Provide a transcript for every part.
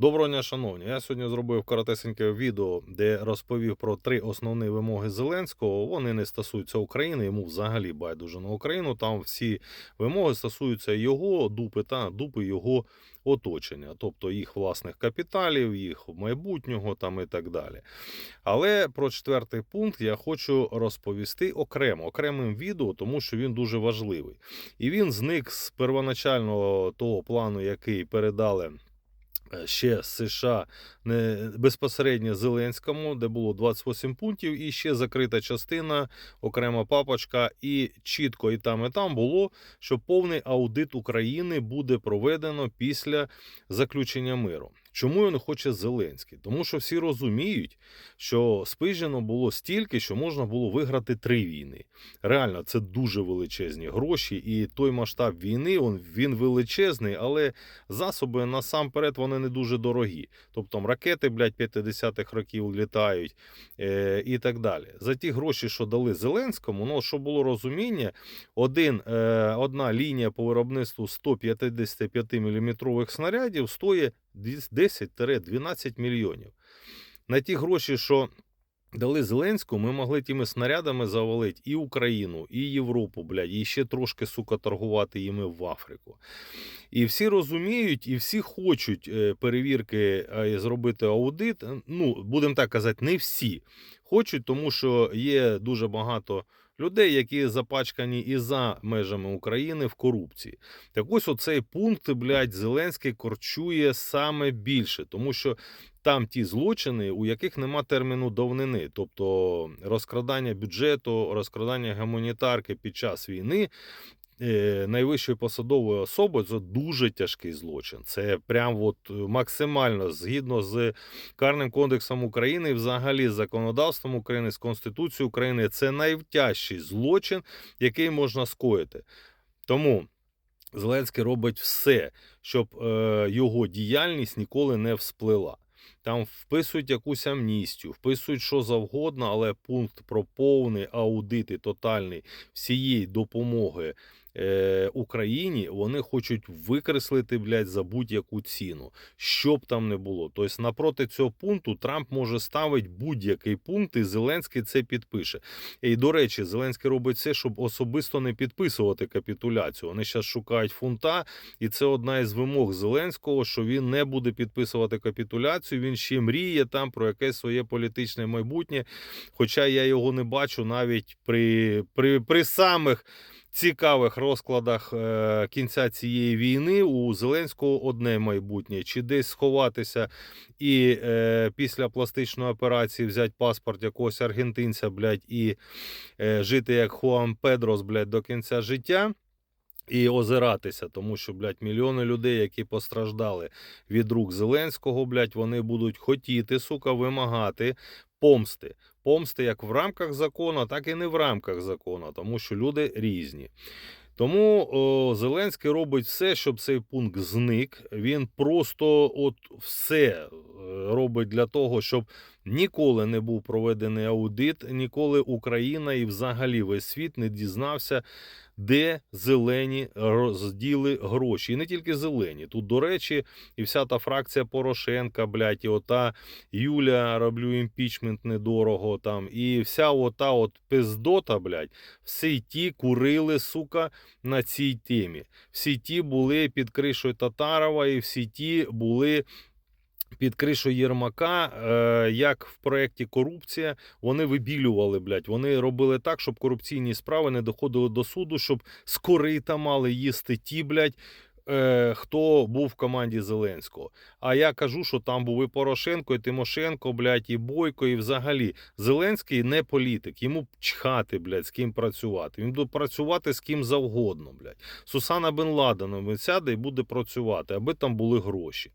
Доброго дня, шановні. Я сьогодні зробив коротесеньке відео, де розповів про три основні вимоги Зеленського. Вони не стосуються України, йому взагалі байдуже на Україну. Там всі вимоги стосуються його дупи та дупи його оточення, тобто їх власних капіталів, їх майбутнього там і так далі. Але про четвертий пункт я хочу розповісти окремо, окремим відео, тому що він дуже важливий. І він зник з первоначального того плану, який передали. Е, Ще США не безпосередньо Зеленському, де було 28 пунктів, і ще закрита частина, окрема папочка, і чітко і там, і там було, що повний аудит України буде проведено після заключення миру. Чому його не хоче Зеленський? Тому що всі розуміють, що спижено було стільки, що можна було виграти три війни. Реально, це дуже величезні гроші, і той масштаб війни він, він величезний, але засоби насамперед вони не дуже дорогі. Тобто там ракети, блядь, 50-х років літають е, і так далі. За ті гроші, що дали Зеленському, ну що було розуміння, один, е, одна лінія по виробництву 155 мм снарядів стоїть 10-12 мільйонів. На ті гроші, що дали Зеленському, ми могли тими снарядами завалити і Україну, і Європу, блядь, і ще трошки, сука, торгувати їми в Африку. І всі розуміють, і всі хочуть е, перевірки е, зробити аудит. Ну, будемо так казати, не всі хочуть, тому що є дуже багато людей, які запачкані і за межами України в корупції. Так ось оцей пункт, блядь, Зеленський корчує саме більше, тому що там ті злочини, у яких нема терміну давнини, тобто розкрадання бюджету, розкрадання гуманітарки під час війни. Е, Найвищою посадовою особою це дуже тяжкий злочин. Це прям от е, максимально згідно з Карним кодексом України, взагалі з законодавством України, з Конституцією України. Це найтяжчий злочин, який можна скоїти. Тому Зеленський робить все, щоб е, його діяльність ніколи не всплила. Там вписують якусь амністію, вписують що завгодно, але пункт про повний аудит і тотальний всієї допомоги е, Україні вони хочуть викреслити, блядь, за будь-яку ціну, що б там не було. Тобто, напроти цього пункту Трамп може ставити будь-який пункт, і Зеленський це підпише. І до речі, Зеленський робить все, щоб особисто не підписувати капітуляцію. Вони зараз шукають фунта, і це одна із вимог Зеленського, що він не буде підписувати капітуляцію. Він ще мріє там про якесь своє політичне майбутнє. Хоча я його не бачу навіть при, при, при самих. Цікавих розкладах е, кінця цієї війни у Зеленського одне майбутнє: чи десь сховатися і е, після пластичної операції взяти паспорт якогось аргентинця, блядь, і е, жити як Хуан Педрос, блядь, до кінця життя. І озиратися, тому що, блядь, мільйони людей, які постраждали від рук Зеленського, блядь, вони будуть хотіти, сука, вимагати помсти. Помсти як в рамках закону, так і не в рамках закону, тому що люди різні. Тому о, Зеленський робить все, щоб цей пункт зник. Він просто от все е, робить для того, щоб ніколи не був проведений аудит, ніколи Україна і взагалі весь світ не дізнався, де зелені розділи гроші. І не тільки зелені. Тут, до речі, і вся та фракція Порошенка, блядь, і ота Юля, роблю імпічмент недорого там, і вся ота от пиздота, блядь, всі ті курили, сука, на цій темі. Всі ті були під кришою Татарова, і всі ті були. Під кришу Єрмака, е, як в проєкті Корупція, вони вибілювали, блядь. Вони робили так, щоб корупційні справи не доходили до суду, щоб з корита мали їсти ті, блядь, е, хто був в команді Зеленського. А я кажу, що там був і Порошенко, і Тимошенко, блядь, і Бойко, і взагалі Зеленський не політик. Йому чхати, блядь, з ким працювати. Він буде працювати з ким завгодно, блядь. Сусана Бен Ладеном сяде і буде працювати, аби там були гроші.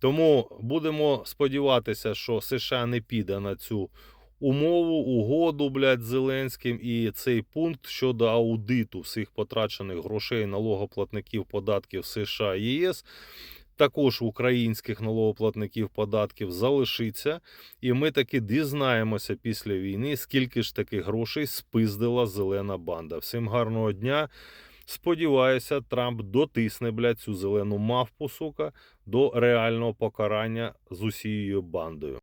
Тому будемо сподіватися, що США не піде на цю умову, угоду, блядь, Зеленським, і цей пункт щодо аудиту всіх потрачених грошей налогоплатників податків США і ЄС. Також українських налогоплатників податків залишиться, і ми таки дізнаємося після війни, скільки ж таких грошей спиздила зелена банда. Всім гарного дня. Сподіваюся, Трамп дотисне, бля, цю зелену мавпу, сука, до реального покарання з усією бандою.